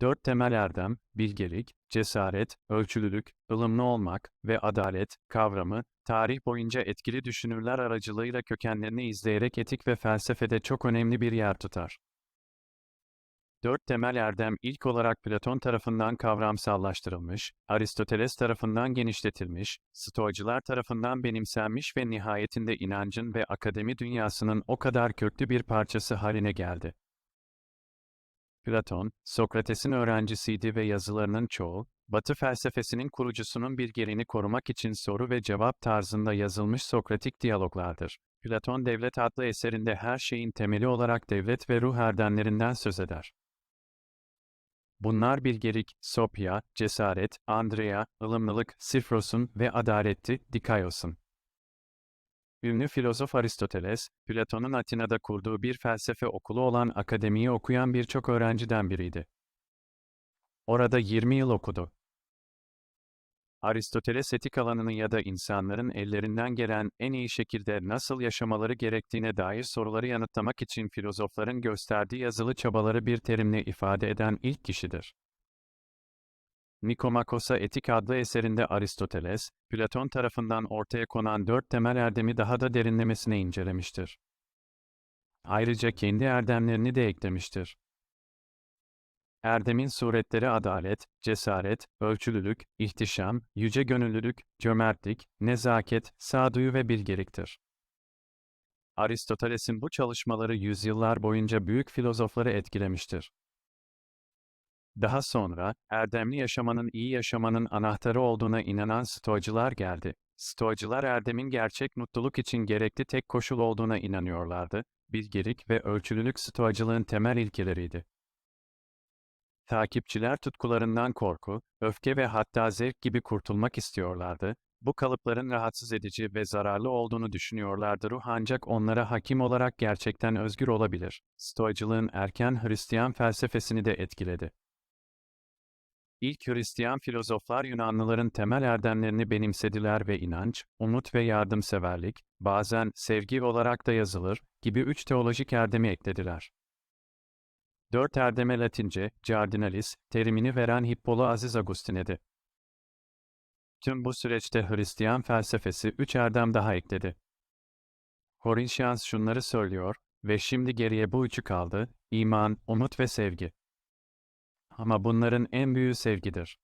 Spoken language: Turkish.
Dört temel erdem, bilgelik, cesaret, ölçülülük, ılımlı olmak ve adalet kavramı, tarih boyunca etkili düşünürler aracılığıyla kökenlerini izleyerek etik ve felsefede çok önemli bir yer tutar. Dört temel erdem ilk olarak Platon tarafından kavramsallaştırılmış, Aristoteles tarafından genişletilmiş, Stoacılar tarafından benimsenmiş ve nihayetinde inancın ve akademi dünyasının o kadar köklü bir parçası haline geldi. Platon, Sokrates'in öğrencisiydi ve yazılarının çoğu, Batı felsefesinin kurucusunun bir gerini korumak için soru ve cevap tarzında yazılmış Sokratik diyaloglardır. Platon Devlet adlı eserinde her şeyin temeli olarak devlet ve ruh erdemlerinden söz eder. Bunlar bilgelik, sopya, cesaret, andrea, ılımlılık, sifrosun ve adaletti, dikaios'un. Ünlü filozof Aristoteles, Platon'un Atina'da kurduğu bir felsefe okulu olan akademiyi okuyan birçok öğrenciden biriydi. Orada 20 yıl okudu. Aristoteles etik alanını ya da insanların ellerinden gelen en iyi şekilde nasıl yaşamaları gerektiğine dair soruları yanıtlamak için filozofların gösterdiği yazılı çabaları bir terimle ifade eden ilk kişidir. Nikomakos'a Etik adlı eserinde Aristoteles, Platon tarafından ortaya konan dört temel erdemi daha da derinlemesine incelemiştir. Ayrıca kendi erdemlerini de eklemiştir. Erdemin suretleri adalet, cesaret, ölçülülük, ihtişam, yüce gönüllülük, cömertlik, nezaket, sağduyu ve bilgeliktir. Aristoteles'in bu çalışmaları yüzyıllar boyunca büyük filozofları etkilemiştir. Daha sonra, erdemli yaşamanın iyi yaşamanın anahtarı olduğuna inanan Stoacılar geldi. Stoacılar erdemin gerçek mutluluk için gerekli tek koşul olduğuna inanıyorlardı. Bilgelik ve ölçülülük Stoacılığın temel ilkeleriydi. Takipçiler tutkularından korku, öfke ve hatta zevk gibi kurtulmak istiyorlardı. Bu kalıpların rahatsız edici ve zararlı olduğunu düşünüyorlardı. Ruh ancak onlara hakim olarak gerçekten özgür olabilir. Stoacılığın erken Hristiyan felsefesini de etkiledi. İlk Hristiyan filozoflar Yunanlıların temel erdemlerini benimsediler ve inanç, umut ve yardımseverlik, bazen sevgi olarak da yazılır, gibi üç teolojik erdemi eklediler. Dört erdeme Latince, cardinalis, terimini veren Hippolu Aziz Agustin'edi. Tüm bu süreçte Hristiyan felsefesi üç erdem daha ekledi. Horinşians şunları söylüyor ve şimdi geriye bu üçü kaldı, iman, umut ve sevgi. Ama bunların en büyüğü sevgidir.